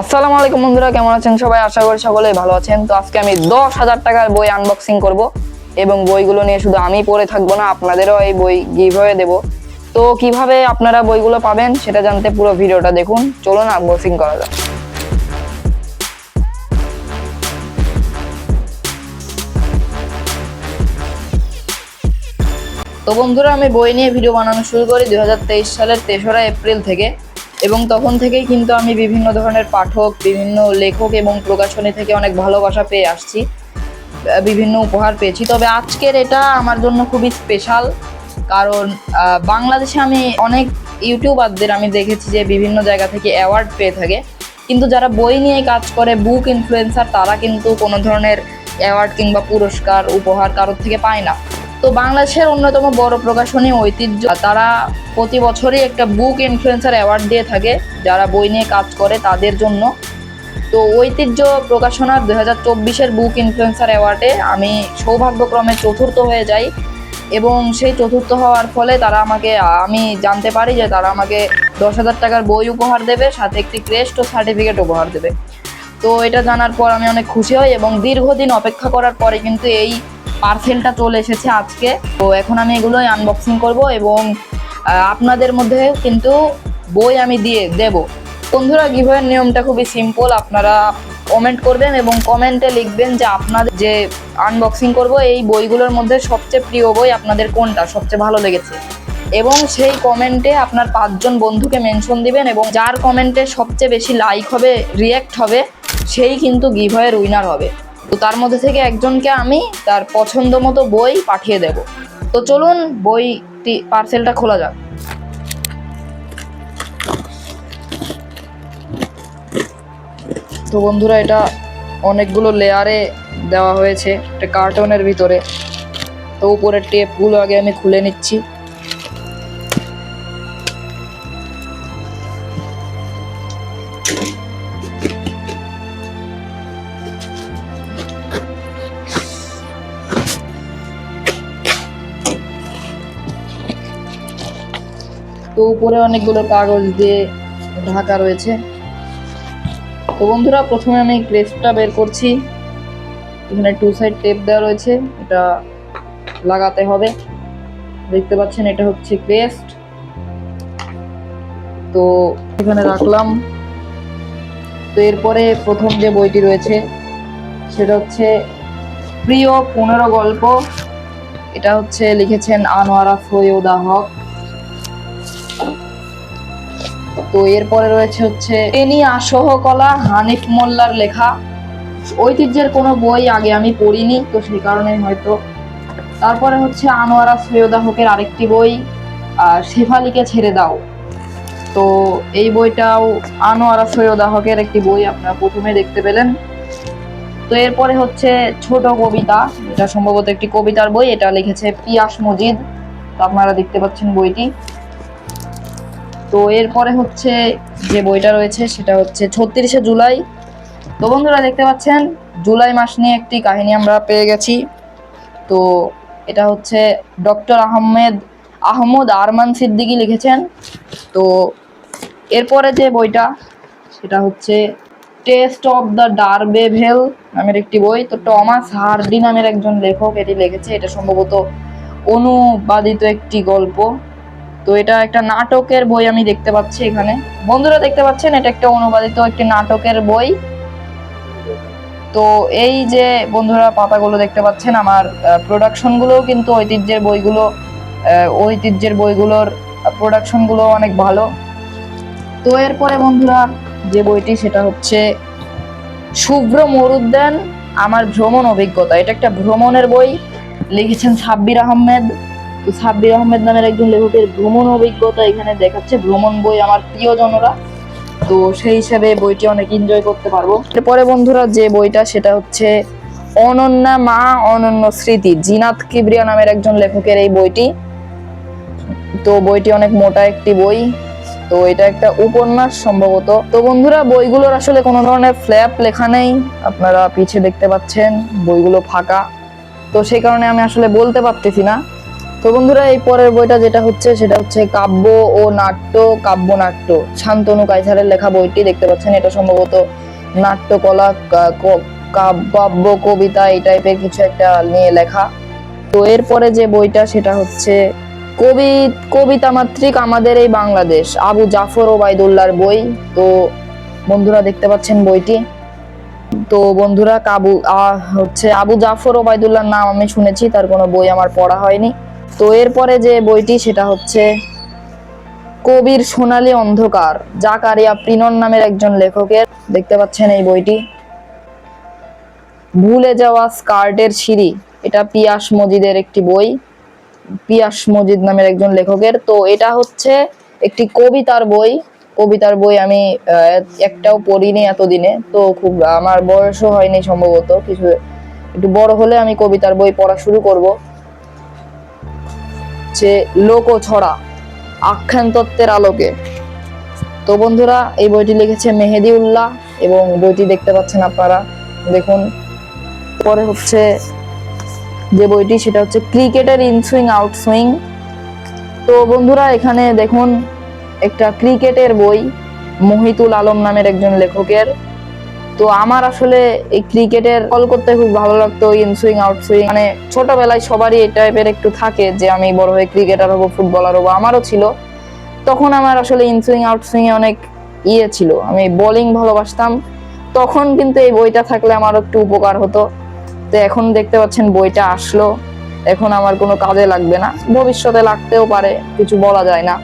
আসসালামু আলাইকুম বন্ধুরা, কেমন আছেন সবাই? আশা করি সকলেই ভালো আছেন। তো আজকে আমি দশ হাজার টাকার বই আনবক্সিং করব এবং বইগুলো নিয়ে শুধু আমি পড়ে থাকব না, আপনাদেরও এই বই গিভওয়ে দেব। তো কীভাবে আপনারা বইগুলো পাবেন সেটা জানতে পুরো ভিডিওটা দেখুন। চলুন আনবক্সিং করা যাক। তো বন্ধুরা, আমি বই নিয়ে ভিডিও বানানো শুরু করি দুই হাজার তেইশ সালের তেসরা এপ্রিল থেকে। এবং তখন থেকেই কিন্তু আমি বিভিন্ন ধরনের পাঠক, বিভিন্ন লেখক এবং প্রকাশনী থেকে অনেক ভালোবাসা পেয়ে আসছি বিভিন্ন উপহার পেয়েছি। তবে আজকের এটা আমার জন্য খুবই স্পেশাল কারণ বাংলাদেশে আমি অনেক ইউটিউবারদের আমি দেখেছি যে বিভিন্ন জায়গা থেকে অ্যাওয়ার্ড পেয়ে থাকে। কিন্তু যারা বই নিয়ে কাজ করে বুক ইনফ্লুয়েন্সার তারা কিন্তু কোনো ধরনের অ্যাওয়ার্ড কিংবা পুরস্কার, উপহার কারোর থেকে পায় না। তো বাংলাদেশের অন্যতম বড় প্রকাশনী ঐতিহ্য। তারা প্রতি বছরই একটা বুক ইনফ্লুয়েন্সার অ্যাওয়ার্ড দিয়ে থাকে, যারা বই নিয়ে কাজ করে তাদের জন্য। তো ঐতিহ্য প্রকাশনার দু হাজার চব্বিশের বুক ইনফ্লুয়েন্সার অ্যাওয়ার্ডে আমি সৌভাগ্যক্রমে চতুর্থ হয়ে যাই এবং সেই চতুর্থ হওয়ার ফলে তারা আমাকে, আমি জানতে পারি যে তারা আমাকে দশ হাজার টাকার বই উপহার দেবে, সাথে একটি ক্রেস্ট ও সার্টিফিকেট উপহার দেবে। তো এটা জানার পর আমি অনেক খুশি হই এবং দীর্ঘদিন অপেক্ষা করার পরে কিন্তু এই পার্সেলটা চলে এসেছে আজকে। তো এখন আমি এগুলোই আনবক্সিং করব এবং আপনাদের মধ্যে কিন্তু বই আমি দিয়ে দেব। বন্ধুরা গিভের নিয়মটা খুবই সিম্পল আপনারা কমেন্ট করবেন এবং কমেন্টে লিখবেন যে আপনাদের যে আনবক্সিং করব, এই বইগুলোর মধ্যে সবচেয়ে প্রিয় বই আপনাদের কোনটা, সবচেয়ে ভালো লেগেছে। এবং সেই কমেন্টে আপনার পাঁচজন বন্ধুকে মেনশন দিবেন এবং যার কমেন্টে সবচেয়ে বেশি লাইক হবে রিয়্যাক্ট হবে, সেই কিন্তু গিভয়ের উইনার হবে। তো তার মধ্যে থেকে একজনকে আমি তার পছন্দ মতো বই পাঠিয়ে দেব। তো চলুন বইটি, পার্সেলটা খোলা যাক। তো বন্ধুরা, এটা অনেকগুলো লেয়ারে দেওয়া হয়েছে, একটা কার্টনের ভিতরে। তো উপরের টেপগুলো আগে আমি খুলে নিচ্ছি। তো উপরে অনেকগুলো কাগজ দিয়ে ঢাকা রয়েছে। তো বন্ধুরা, প্রথমে আমি ক্রেস্টটা বের করছি। এখানে টু সাইড টেপ দেওয়া রয়েছে, এটা লাগাতে হবে। দেখতে পাচ্ছেন, এটা হচ্ছে ক্রেস্ট তো এখানে রাখলাম। তো এরপরে প্রথম যে বইটি রয়েছে, সেটা হচ্ছে প্রিয় পনেরো গল্প। এটা হচ্ছে লিখেছেন আনোয়ারা সৈয়দা হক। তো এরপরে রয়েছে হচ্ছে এনি আসহ কলা হানিফ মোল্লার লেখা। ঐতিহ্যের কোনো বই আগে আমি পড়িনি তো সেই কারণে হয়তো। তারপরে হচ্ছে আনোয়ারা সৈয়দা হকের আরেকটি বই আহ, শেফালিকে ছেড়ে দাও। তো এই বইটাও আনোয়ারা সৈয়দা হকের একটি বই আপনারা প্রথমে দেখতে পেলেন। তো এরপরে হচ্ছে ছোট কবিতা এটা সম্ভবত একটি কবিতার বই এটা লিখেছে পিয়াস মজিদ। আপনারা দেখতে পাচ্ছেন বইটি। তো এরপরে হচ্ছে যে বইটা রয়েছে সেটা হচ্ছে ছত্রিশে জুলাই। তো বন্ধুরা দেখতে পাচ্ছেন, জুলাই মাস নিয়ে একটি কাহিনী আমরা পেয়ে গেছি। তো এটা হচ্ছে ডক্টর আহমেদ, আহমদ আরমান সিদ্দিকী লিখেছেন। তো এরপরে যে বইটা, সেটা হচ্ছে টেস্ট অফ দ্য ডারবেভেল নামের একটি বই। তো টমাস হার্ডি নামের একজন লেখক এটি লিখেছে। এটা সম্ভবত অনুবাদিত একটি গল্প। তো এটা একটা নাটকের বই আমি দেখতে পাচ্ছি এখানে। বন্ধুরা দেখতে পাচ্ছেন, এটা একটা অনুবাদিত একটি নাটকের বই। তো এই যে বন্ধুরা পাতাগুলো দেখতে পাচ্ছেন, আমার প্রোডাকশনগুলোও কিন্তু ঐতিহ্যের বইগুলো ঐতিহ্যের বইগুলোর প্রোডাকশনগুলো অনেক ভালো। তো এরপরে বন্ধুরা যে বইটি, সেটা হচ্ছে শুভ্র মরুদ্যান, আমার ভ্রমণ অভিজ্ঞতা। এটা একটা ভ্রমণের বই, লিখেছেন সাব্বির আহমেদ। সাব্বির আহমেদ নামের একজন লেখকের ভ্রমণ অভিজ্ঞতা এখানে দেখাচ্ছে, ভ্রমণ বই আমার প্রিয়জনরা। তো সেই হিসাবে বইটি অনেক এনজয় করতে পারব। এরপরে বন্ধুরা যে বইটা, সেটা হচ্ছে অনন্যা মা, অনন্য স্মৃতি, জিনাত কিবরিয়া নামের একজন লেখকের এই বইটি। তো বইটি অনেক মোটা একটি বই। তো এটা একটা উপন্যাস সম্ভবত। তো বন্ধুরা, বইগুলোর আসলে কোনো ধরনের ফ্ল্যাপ লেখা নেই। আপনারা পিছে দেখতে পাচ্ছেন, বইগুলো ফাঁকা। তো সেই কারণে আমি আসলে বলতে পারতেছি না। তো বন্ধুরা, এই পরের বইটা যেটা হচ্ছে, সেটা হচ্ছে কাব্য ও নাট্য, কাব্য নাট্য। শান্তনু কাইসারের লেখা বইটি দেখতে পাচ্ছেন, এটা সম্ভবত নাট্যকলা কাব্য, কবিতা, এই টাইপের কিছু একটা নিয়ে লেখা। তো এরপরে যে বইটা, সেটা হচ্ছে কবি, কবিতা মাতৃক আমাদের এই বাংলাদেশ, আবু জাফর ওবায়দুল্লাহর বই। তো বন্ধুরা, দেখতে পাচ্ছেন বইটি। তো বন্ধুরা, কাবু হচ্ছে আবু জাফর ওবায়দুল্লাহর নাম আমি শুনেছি, তার কোনো বই আমার পড়া হয়নি। তো এরপরে যে বইটি, সেটা হচ্ছে কবির সোনালী অন্ধকার, জাকারিয়া প্রিনন নামের একজন লেখকের। দেখতে পাচ্ছেন এই বইটি। ভুলে যাওয়া স্কার্টের সিঁড়ি, এটা পিয়াস মজিদের একটি বই, পিয়াস মজিদ নামের একজন লেখকের। তো এটা হচ্ছে একটি কবিতার বই। কবিতার বই আমি একটাও পড়িনি এতদিনে, তো খুব, আমার বয়সও হয়নি সম্ভবত। কিছু, একটু বড় হলে আমি কবিতার বই পড়া শুরু করব। যে লোক ছড়া আখ্যান তত্ত্বের আলোকে। তো বন্ধুরা, এই বইটি লিখেছে মেহেদি উল্লাহ এবং বইটি দেখতে পাচ্ছেন আপনারা। দেখুন, পরে হচ্ছে যে বইটি, সেটা হচ্ছে ক্রিকেটের ইনসুইং আউটসুইং তো বন্ধুরা, এখানে দেখুন, একটা ক্রিকেটের বই, মহিতুল আলম নামের একজন লেখকের। তো আমার আসলে এই ক্রিকেটের কল করতে খুব ভালো লাগতো ইনসুইং আউটসুইং মানে ছোটবেলায় সবারই এই টাইপের একটু থাকে যে আমি বড় হয়ে ক্রিকেটার হব ফুটবলার হব, আমারও ছিল। তখন আমার আসলে ইন ইনসুইং আউটসুইং এ অনেক ইয়ে ছিল। আমি বোলিং ভালোবাসতাম। তখন কিন্তু এই বইটা থাকলে আমার একটু উপকার হতো। তো এখন দেখতে পাচ্ছেন বইটা আসলো। এখন আমার কোনো কাজে লাগবে না। ভবিষ্যতে লাগতেও পারে, কিছু বলা যায় না।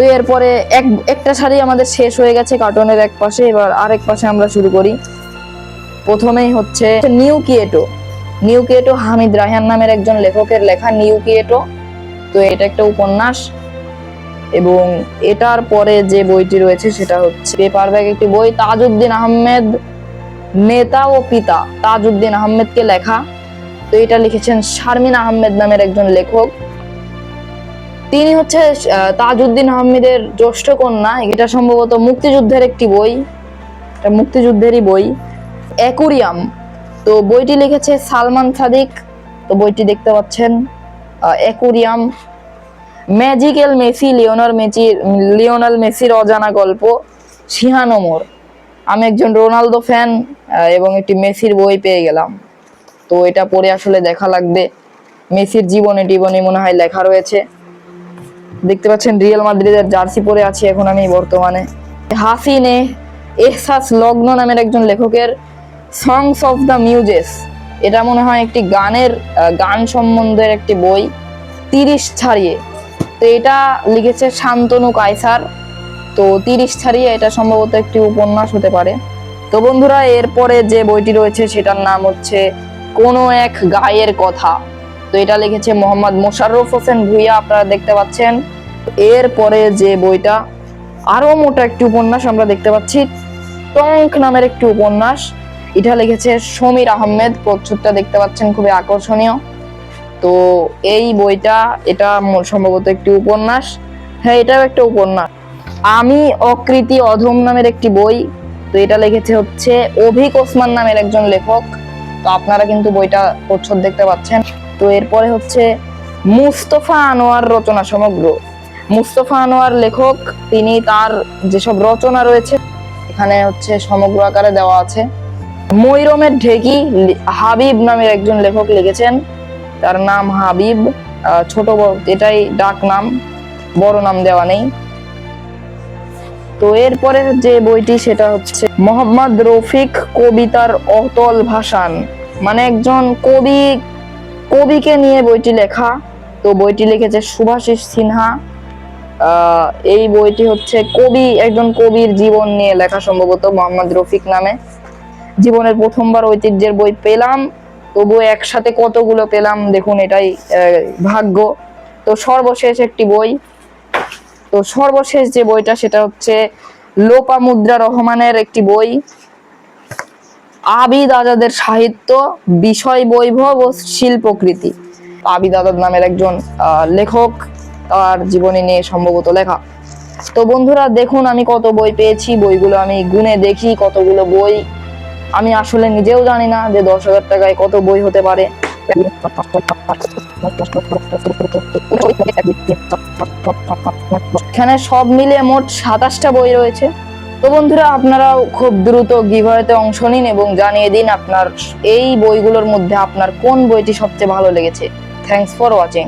তো এরপরে এক, একটা শাড়ি আমাদের শেষ হয়ে গেছে কার্টনের এক পাশে, এবার আরেক পাশে আমরা শুরু করি। প্রথমেই হচ্ছে New Kyoto New Kyoto Hamid Raihan নামের একজন লেখকের লেখা নিউ কিয়েটো তো এটা একটা উপন্যাস এবং এটার পরে যে বইটি রয়েছে সেটা হচ্ছে পেপার ব্যাগ একটি বই, তাজউদ্দিন আহমেদ, নেতা ও পিতা। তাজউদ্দিন আহমেদকে লেখা। তো এটা লিখেছেন শারমিন আহমেদ নামের একজন লেখক। তিনি হচ্ছে তাজউদ্দিন আহমেদের জ্যেষ্ঠ কন্যা। এটা সম্ভবত মুক্তিযুদ্ধের একটি বই। এটা মুক্তিযুদ্ধেরই বই। অ্যাকুরিয়াম। তো বইটি লিখেছে সালমান সাদিক। তো বইটি দেখতে পাচ্ছেন অ্যাকুরিয়াম। ম্যাজিক্যাল মেসি লিওনার মেসির লিওনাল মেসির অজানা গল্প সিহানোমোর আমি একজন রোনালদো ফ্যান এবং একটি মেসির বই পেয়ে গেলাম। তো এটা পড়ে আসলে দেখা লাগবে। মেসির জীবনে টিবনে মনে হয় লেখা রয়েছে। দেখতে পাচ্ছেন রিয়েল মাদ্রিদের জার্সি পরে আছি এখন আমি বর্তমানে। হাসিনে এহসাস লগ্ন নামের একজন লেখকের সংস অফ দ্য মিউজেস এটা মনে হয় একটি গানের গান সম্বন্ধের একটি বই, তিরিশ ছাড়িয়ে। তো এটা লিখেছে শান্তনু কায়সার। তো তিরিশ ছাড়িয়ে এটা সম্ভবত একটি উপন্যাস হতে পারে। তো বন্ধুরা, এরপরে যে বইটি রয়েছে, সেটার নাম হচ্ছে কোনো এক গায়ের কথা। তো এটা লিখেছে মোহাম্মদ মোশাররফ হোসেন ভুইয়া, আপনারা দেখতে পাচ্ছেন। এরপরে যে বইটা, আরও মোটা একটি উপন্যাস আমরা দেখতে পাচ্ছি, টঙ্ক নামের একটি উপন্যাস। এটা লিখেছে সমীর আহমেদ প্রচ্ছদটা দেখতে পাচ্ছেন, খুবই আকর্ষণীয়। তো এই বইটা, এটা সম্ভবত একটি উপন্যাস। হ্যাঁ এটাও একটা উপন্যাস। আমি অকৃতি অধম নামের একটি বই, তো এটা লিখেছে হচ্ছে অভিক ওসমান নামের একজন লেখক। তো আপনারা কিন্তু বইটা প্রচ্ছদ দেখতে পাচ্ছেন। তো এরপরে হচ্ছে মুস্তফা আনোয়ার রচনা সমগ্র। মুস্তফা আনোয়ার লেখক, তিনি তার যেসব রচনা রয়েছে, এখানে হচ্ছে সমগ্র আকারে দেওয়া আছে। ময়রমের ঢেকি হাবিব নামের একজন লেখক লিখেছেন। তার নাম হাবিব। ছোট এটাই ডাক নাম, বড় নাম দেওয়া নেই। তো এরপরে যে বইটি, সেটা হচ্ছে মোহাম্মদ রফিক কবিতার অতল ভাষান। মানে একজন কবি কবিকে নিয়ে বইটি লেখা। তো বইটি লিখেছে সুভাষিস সিনহা। এই বইটি হচ্ছে কবি, একজন কবির জীবন নিয়ে লেখা সম্ভবত মোহাম্মদ রফিক নামে। জীবনের প্রথমবার ঐতিহ্যের বই পেলাম। তবুও একসাথে কতগুলো পেলাম, দেখুন এটাই ভাগ্য। তো সর্বশেষ একটি বই। তো সর্বশেষ যে বইটা, সেটা হচ্ছে লোপামুদ্রা রহমানের একটি বই। আবিদ আজাদের সাহিত্য বিষয় বৈভব ও শিল্পকৃতি। আজাদ নামের একজন লেখক, তার জীবনী নিয়ে সম্ভবত লেখা। তো বন্ধুরা, দেখুন আমি কত বই পেয়েছি, বইগুলো আমি গুনে দেখি, কতগুলো বই। আমি আসলে নিজেও জানি না যে দশ হাজার টাকায় কত বই হতে পারে। এখানে সব মিলিয়ে মোট সাতাশটা বই রয়েছে। তো বন্ধুরা, আপনারাও খুব দ্রুত গিভওয়েতে অংশ নিন এবং জানিয়ে দিন আপনার এই বইগুলোর মধ্যে আপনার কোন বইটি সবচেয়ে ভালো লেগেছে। Thanks for watching